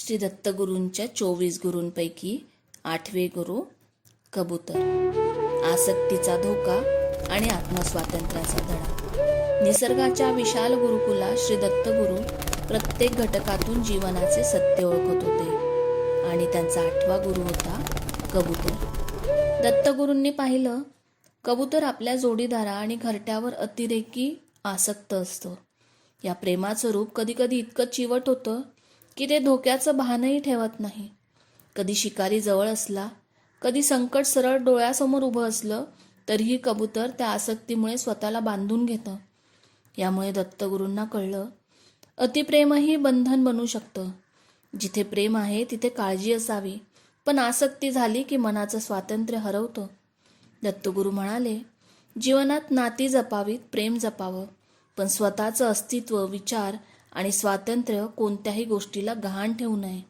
श्री दत्तगुरूंच्या चोवीस गुरूंपैकी आठवे गुरु कबूतर. आसक्तीचा धोका आणि आत्मस्वातंत्र्याचा धडा. निसर्गाच्या विशाल गुरुकुला श्री दत्तगुरू प्रत्येक घटकातून जीवनाचे सत्य ओळखत होते आणि त्यांचा आठवा गुरु होता कबूतर. दत्तगुरूंनी पाहिलं कबूतर आपल्या जोडीदारा आणि घरट्यावर अतिरेकी आसक्त असतं. या प्रेमाचं रूप कधीकधी इतकं चिवट होतं की ते धोक्याचं भानही ठेवत नाही. कधी शिकारी जवळ असला कधी संकट सरळ डोळ्यासमोर उभं असलं तरीही कबूतर त्या आसक्तीमुळे स्वतःला बांधून घेतं. यामुळे दत्तगुरूंना कळलं अतिप्रेमही बंधन बनू शकतं. जिथे प्रेम आहे तिथे काळजी असावी पण आसक्ती झाली की मनाचं स्वातंत्र्य हरवतं. दत्तगुरू म्हणाले जीवनात नाती जपावीत प्रेम जपावं पण स्वतःचं अस्तित्व विचार आणि स्वातंत्र्य कोणत्याही गोष्टीला गहाण ठेवू नये.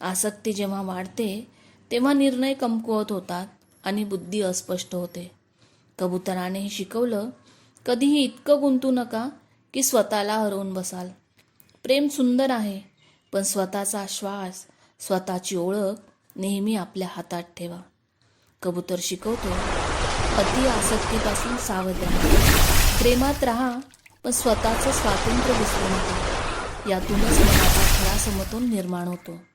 आसक्ती जेव्हा वाढते तेव्हा निर्णय कमकुवत होतात आणि बुद्धी अस्पष्ट होते. कबुतराने हे शिकवलं कधीही इतकं गुंतू नका की स्वतःला हरवून बसाल. प्रेम सुंदर आहे पण स्वतःचा श्वास स्वतःची ओळख नेहमी आपल्या हातात ठेवा. कबूतर शिकवतो अति आसक्तीपासून सावध राहा. प्रेमात राहा पण स्वतःचं स्वातंत्र्य विसरू नका. यातूनच मनाचा खरा समतोल निर्माण होतो.